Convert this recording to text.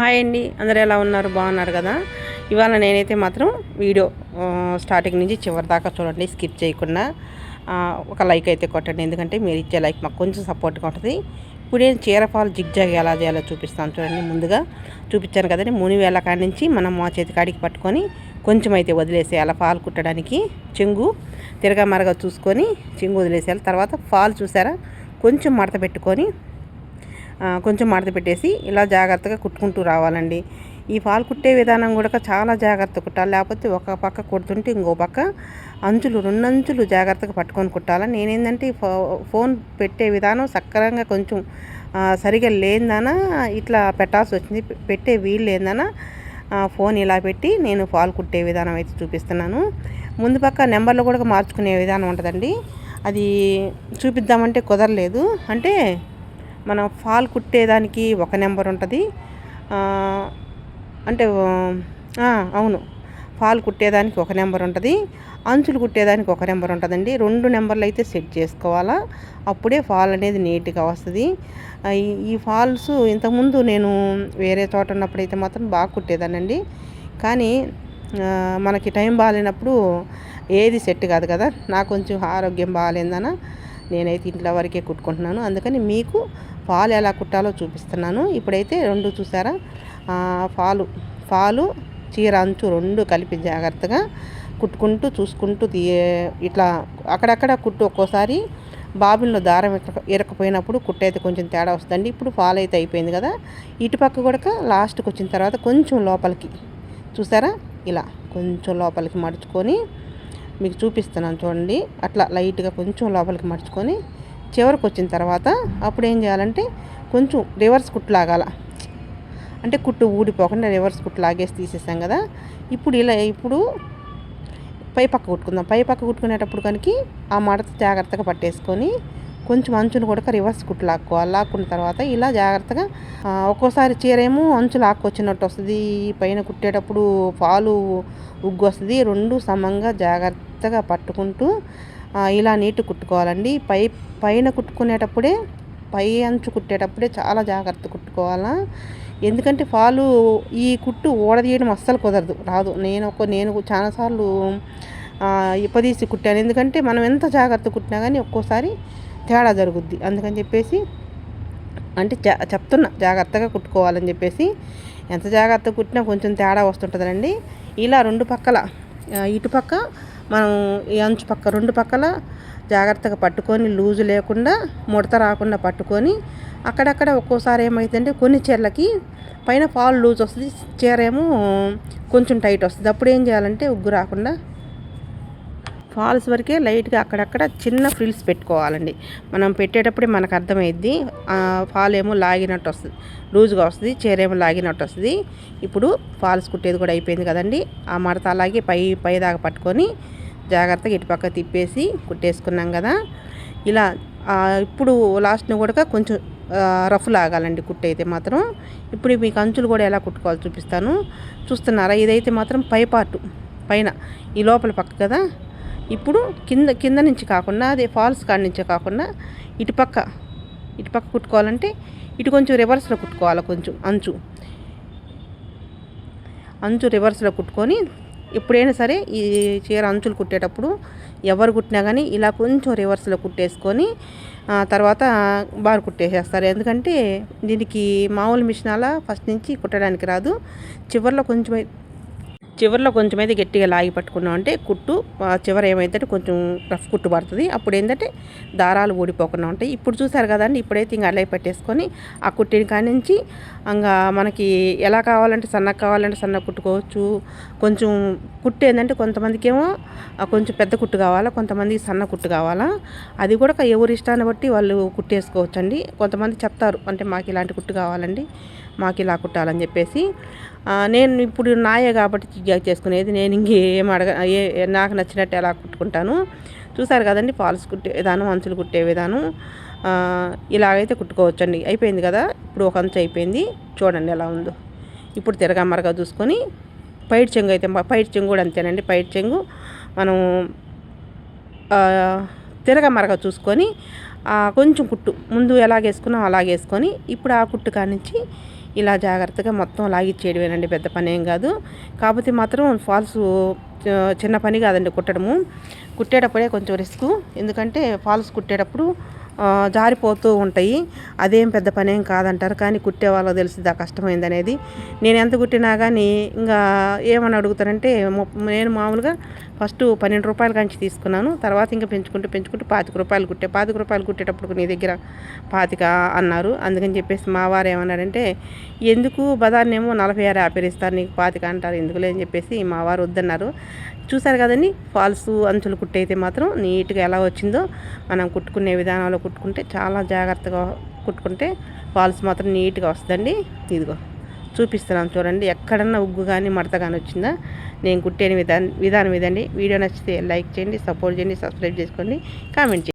Hi అండి. అందరు ఎలా ఉన్నారు? బాగున్నారు కదా? ఇవాళ నేనైతే మాత్రం వీడియో స్టార్టింగ్ నుంచి చివరి దాకా చూడండి స్కిప్ చేయకుండా ఒక లైక్ అయితే కొట్టండి. ఎందుకంటే మీరు ఇచ్చే లైక్ మాకు కొంచెం సపోర్ట్గా ఉంటుంది. ఇప్పుడు నేను చీరపాలు జిగ్జాగ్ ఎలా చేయాలో చూపిస్తాను చూడండి. ముందుగా చూపించాను కదండి ముని వేళ కాడి నుంచి మనం మా చేతి కాడికి పట్టుకొని కొంచెం అయితే వదిలేసేయాలి. ఫాల్ కుట్టడానికి చెంగు తిరగ మరగ చూసుకొని చెంగు వదిలేసేయాలి. తర్వాత ఫాల్ చూసారా? కొంచెం మడత పెట్టుకొని కొంచెం మడత పెట్టేసి ఇలా జాగ్రత్తగా కుట్టుకుంటూ రావాలండి. ఈ పాలు కుట్టే విధానం కూడా చాలా జాగ్రత్త కుట్టాలి. లేకపోతే ఒక పక్క కుడుతుంటే ఇంకో పక్క అంచులు రెండు అంచులు జాగ్రత్తగా పట్టుకొని కుట్టాలి. నేనేంటంటే ఫోన్ పెట్టే విధానం సక్రంగా కొంచెం సరిగా లేదనా ఇట్లా పెట్టాల్సి వచ్చింది. పెట్టే వీలు లేదనా ఫోన్ ఇలా పెట్టి నేను పాలు కుట్టే విధానం అయితే చూపిస్తున్నాను. ముందు పక్క నెంబర్లు కూడా మార్చుకునే విధానం ఉంటుందండి. అది చూపిద్దామంటే కుదరలేదు. అంటే మనం ఫాల్ కుట్టేదానికి ఒక నెంబర్ ఉంటుంది. అంటే అవును. ఫాల్ కుట్టేదానికి ఒక నెంబర్ ఉంటుంది. అంచులు కుట్టేదానికి ఒక నెంబర్ ఉంటుందండి. రెండు నెంబర్లు అయితే సెట్ చేసుకోవాలా? అప్పుడే ఫాల్ అనేది నీట్గా వస్తుంది. ఈ ఫాల్స్ ఇంతకుముందు నేను వేరే చోట ఉన్నప్పుడైతే మాత్రం బాగా కుట్టేదానండి కానీ మనకి టైం బాగాలేనప్పుడు ఏది సెట్ కాదు కదా? నాకు కొంచెం ఆరోగ్యం బాగాలేదన నేనైతే ఇంట్లో వరకే కుట్టుకుంటున్నాను. అందుకని మీకు పాలు ఎలా కుట్టాలో చూపిస్తున్నాను. ఇప్పుడైతే రెండు చూసారా? ఫాలు ఫాలు చీర అంచు రెండు కలిపి జాగ్రత్తగా కుట్టుకుంటూ చూసుకుంటూ ఇట్లా అక్కడక్కడ కుట్టు ఒక్కోసారి బాబుల్లో దారం ఇరకపోయినప్పుడు కుట్టయితే కొంచెం తేడా వస్తుందండి. ఇప్పుడు ఫాల్ అయితే అయిపోయింది కదా. ఇటుపక్క కూడా లాస్ట్కి వచ్చిన తర్వాత కొంచెం లోపలికి చూసారా? ఇలా కొంచెం లోపలికి మడుచుకొని మీకు చూపిస్తున్నాను చూడండి. అట్లా లైట్గా కొంచెం లోపలికి మడుచుకొని చివరికి వచ్చిన తర్వాత అప్పుడు ఏం చేయాలంటే కొంచెం రివర్స్ కుట్టు లాగాల. అంటే కుట్టు ఊడిపోకుండా రివర్స్ కుట్టు లాగేసి తీసేసాం కదా. ఇప్పుడు ఇలా ఇప్పుడు పై పక్క కుట్టుకుందాం. పై పక్క కుట్టుకునేటప్పుడు కనుక ఆ మడత జాగ్రత్తగా పట్టేసుకొని కొంచెం అంచును కూడా రివర్స్ కుట్టు లాక్కోవాలి. లాక్కున్న తర్వాత ఇలా జాగ్రత్తగా ఒక్కోసారి చీర ఏమో అంచు లాక్కొచ్చినట్టు వస్తుంది. పైన కుట్టేటప్పుడు పాలు ఉగ్గు వస్తుంది రెండు సమంగా జాగ్రత్తగా పట్టుకుంటూ ఇలా నీటు కుట్టుకోవాలండి. పై పైన కుట్టుకునేటప్పుడే పై అంచు కుట్టేటప్పుడే చాలా జాగ్రత్త కుట్టుకోవాలా. ఎందుకంటే ఫాలు ఈ కుట్టు ఓడదీయడం అస్సలు కుదరదు రాదు. నేను ఒక నేను చాలాసార్లు ఇప్పదీసి కుట్టాను. ఎందుకంటే మనం ఎంత జాగ్రత్త కుట్టినా కానీ ఒక్కోసారి తేడా జరుగుద్ది. అందుకని చెప్పేసి అంటే చెప్తున్నా జాగ్రత్తగా కుట్టుకోవాలని చెప్పేసి. ఎంత జాగ్రత్త కుట్టినా కొంచెం తేడా వస్తుంటుందండి ఇలా రెండు పక్కల ఇటుపక్క మనం ఈ అంచు పక్క రెండు పక్కల జాగ్రత్తగా పట్టుకొని లూజు లేకుండా ముడత రాకుండా పట్టుకొని అక్కడక్కడ ఒక్కోసారి ఏమవుతుందంటే కొన్ని చీరలకి పైన పాలు లూజ్ వస్తుంది చీర ఏమో కొంచెం టైట్ వస్తుంది. అప్పుడు ఏం చేయాలంటే ఉగ్గు రాకుండా ఫాల్స్ వరకే లైట్గా అక్కడక్కడ చిన్న ఫ్రిల్స్ పెట్టుకోవాలండి. మనం పెట్టేటప్పుడే మనకు అర్థమైద్ది ఫాల్ ఏమో లాగినట్టు వస్తుంది లూజ్గా వస్తుంది చీర ఏమో లాగినట్టు వస్తుంది. ఇప్పుడు ఫాల్స్ కుట్టేది కూడా అయిపోయింది కదండి. ఆ మడత అలాగే పై పై దాకా పట్టుకొని జాగ్రత్తగా ఇటుపక్క తిప్పేసి కుట్టేసుకున్నాం కదా. ఇలా ఇప్పుడు లాస్ట్ని కూడా కొంచెం రఫ్ లాగాలండి కుట్టు అయితే మాత్రం. ఇప్పుడు మీకు అంచులు కూడా ఎలా కుట్టుకోవాలో చూపిస్తాను. చూస్తున్నారా? ఇదైతే మాత్రం పై పార్టు పైన ఈ లోపల పక్క కదా. ఇప్పుడు కింద కింద నుంచి కాకుండా అదే ఫాల్స్ కాడి నుంచే కాకుండా ఇటుపక్క ఇటుపక్క కుట్టుకోవాలంటే ఇటు కొంచెం రివర్స్లో కుట్టుకోవాలి కొంచెం అంచు. అంచు రివర్స్లో కుట్టుకొని ఎప్పుడైనా సరే ఈ చీర అంచులు కుట్టేటప్పుడు ఎవరు కుట్టినా కానీ ఇలా కొంచెం రివర్స్లో కుట్టేసుకొని తర్వాత బార్ కుట్టేసేస్తారు. ఎందుకంటే దీనికి మామూలు మిషన్ అలా ఫస్ట్ నుంచి కుట్టడానికి రాదు. చివరిలో కొంచెం చివరిలో కొంచెం అయితే గట్టిగా లాగి పట్టుకున్నాం అంటే కుట్టు చివర ఏమైందంటే కొంచెం రఫ్ కుట్టు పడుతుంది. అప్పుడు ఏంటంటే దారాలు ఊడిపోకుండా ఉంటాయి. ఇప్పుడు చూసారు కదండి ఇప్పుడైతే ఇంకా అలై పెట్టేసుకొని ఆ కుట్టిని కానించి ఇంకా మనకి ఎలా కావాలంటే సన్నగా కావాలంటే సన్న కుట్టుకోవచ్చు. కొంచెం కుట్టు ఏంటంటే కొంతమందికి ఏమో కొంచెం పెద్ద కుట్టు కావాలా కొంతమందికి సన్న కుట్టు కావాలా. అది కూడా ఎవరి ఇష్టాన్ని బట్టి వాళ్ళు కుట్టేసుకోవచ్చు అండి కొంతమంది చెప్తారు అంటే మాకు ఇలాంటి కుట్టు కావాలండి మాకు ఇలా కుట్టాలని చెప్పేసి. నేను ఇప్పుడు నాయే కాబట్టి జిగ్జాగ్ చేసుకునేది. నేను ఇంకేం అడగ ఏ నాకు నచ్చినట్టు ఎలా కుట్టుకుంటాను. చూసారు కదండి ఫాల్స్ కుట్టే విధానం అంచులు కుట్టే విధానం. ఇలాగైతే కుట్టుకోవచ్చండి. అయిపోయింది కదా? ఇప్పుడు ఒక అంచు అయిపోయింది. చూడండి ఎలా ఉందో. ఇప్పుడు తిరగమ్మరగా చూసుకొని పైట్ చెంగు అయితే పైట్ చెంగు కూడా అంతేనండి. పైట్ చెంగు మనం తిరగమరగా చూసుకొని కొంచెం కుట్టు. ముందు ఎలాగేసుకున్నాం అలాగేసుకొని ఇప్పుడు ఆ కుట్టు కానించి ఇలా జాగ్రత్తగా మొత్తం లాగిచ్చేయడమేనండి పెద్ద పని ఏం కాదు. కాకపోతే మాత్రం ఫాల్స్ చిన్న పని కాదండి కుట్టడము. కుట్టేటప్పుడే కొంచెం రిస్క్. ఎందుకంటే ఫాల్స్ కుట్టేటప్పుడు జారిపోతూ ఉంటాయి. అదేం పెద్ద పని ఏం కాదంటారు. కానీ కుట్టే వాళ్ళకి తెలిసింది ఆ కష్టమైంది అనేది నేను ఎంత కుట్టినా కానీ ఇంకా ఏమని అడుగుతారంటే నేను మామూలుగా ఫస్ట్ పన్నెండు రూపాయల కంచి తీసుకున్నాను. తర్వాత ఇంకా పెంచుకుంటూ పెంచుకుంటూ పాతిక రూపాయలు కుట్టే. పాతిక రూపాయలు కుట్టేటప్పుడు నీ దగ్గర పాతిక అన్నారు. అందుకని చెప్పేసి మా వారు ఏమన్నారంటే ఎందుకు బదాన్నేమో నలభై ఆరు యాభై ఇస్తారు నీకు పాతిక అంటారు. ఎందుకులే? అని చెప్పేసి మా వారు వద్దన్నారు. చూసారు కదండి ఫాల్స్ అంచులు కుట్టయితే మాత్రం నీట్గా ఎలా వచ్చిందో మనం కుట్టుకునే విధానంలో కుట్టుకుంటే చాలా జాగ్రత్తగా కుట్టుకుంటే ఫాల్స్ మాత్రం నీట్గా వస్తుందండి. ఇదిగో. చూపిస్తున్నాను చూడండి. ఎక్కడన్నా ఉగ్గు కానీ మడత కానీ వచ్చిందా నేను కుట్టేని విధానం విధానం ఇదండి. వీడియో నచ్చితే లైక్ చేయండి సపోర్ట్ చేయండి సబ్స్క్రైబ్ చేసుకోండి కామెంట్ చేయండి.